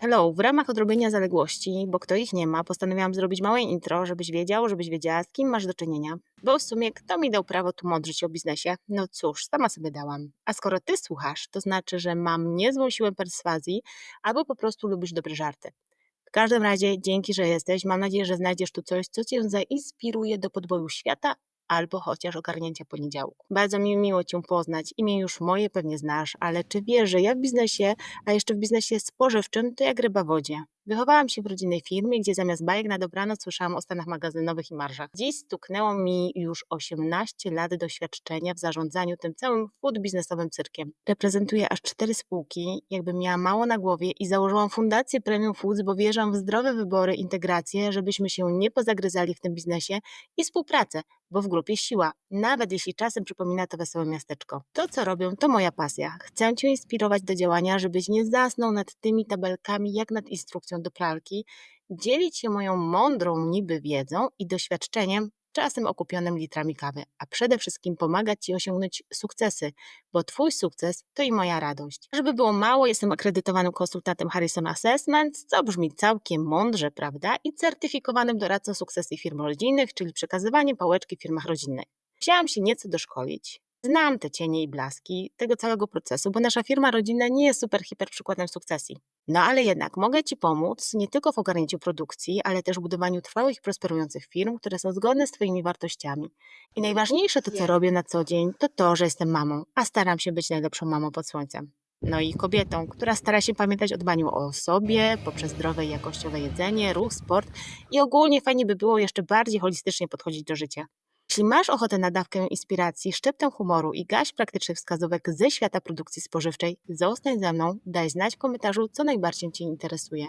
Hello, w ramach odrobienia zaległości, bo kto ich nie ma, postanowiłam zrobić małe intro, żebyś wiedział, żebyś wiedziała, z kim masz do czynienia. Bo w sumie kto mi dał prawo tu mądrzyć o biznesie? No cóż, sama sobie dałam. A skoro ty słuchasz, to znaczy, że mam niezłą siłę perswazji, albo po prostu lubisz dobre żarty. W każdym razie, dzięki, że jesteś. Mam nadzieję, że znajdziesz tu coś, co cię zainspiruje do podboju świata albo chociaż ogarnięcia poniedziałku. Bardzo mi miło Cię poznać. Imię już moje pewnie znasz, ale czy wiesz, że ja w biznesie, a jeszcze w biznesie spożywczym, to jak ryba w wodzie. Wychowałam się w rodzinnej firmie, gdzie zamiast bajek na dobranoc słyszałam o stanach magazynowych i marżach. Dziś stuknęło mi już 18 lat doświadczenia w zarządzaniu tym całym food biznesowym cyrkiem. Reprezentuję aż cztery spółki, jakby miała mało na głowie i założyłam fundację Premium Foods, bo wierzę w zdrowe wybory, integrację, żebyśmy się nie pozagryzali w tym biznesie i współpracę, bo w grupie siła, nawet jeśli czasem przypomina to wesołe miasteczko. To, co robią, to moja pasja. Chcę Cię inspirować do działania, żebyś nie zasnął nad tymi tabelkami, jak nad instrukcją do pralki, dzielić się moją mądrą niby wiedzą i doświadczeniem, czasem okupionym litrami kawy, a przede wszystkim pomagać Ci osiągnąć sukcesy, bo Twój sukces to i moja radość. Żeby było mało, jestem akredytowanym konsultantem Harrison Assessment, co brzmi całkiem mądrze, prawda? I certyfikowanym doradcą sukcesji firm rodzinnych, czyli przekazywaniem pałeczki w firmach rodzinnych. Chciałam się nieco doszkolić. Znam te cienie i blaski tego całego procesu, bo nasza firma rodzinna nie jest super hiper przykładem sukcesji. No ale jednak mogę Ci pomóc nie tylko w ogarnięciu produkcji, ale też w budowaniu trwałych i prosperujących firm, które są zgodne z Twoimi wartościami. I najważniejsze to, co robię na co dzień, to to, że jestem mamą, a staram się być najlepszą mamą pod słońcem. No i kobietą, która stara się pamiętać o dbaniu o sobie poprzez zdrowe i jakościowe jedzenie, ruch, sport i ogólnie fajnie by było jeszcze bardziej holistycznie podchodzić do życia. Jeśli masz ochotę na dawkę inspiracji, szczyptę humoru i gaść praktycznych wskazówek ze świata produkcji spożywczej, zostań ze mną, daj znać w komentarzu, co najbardziej Cię interesuje.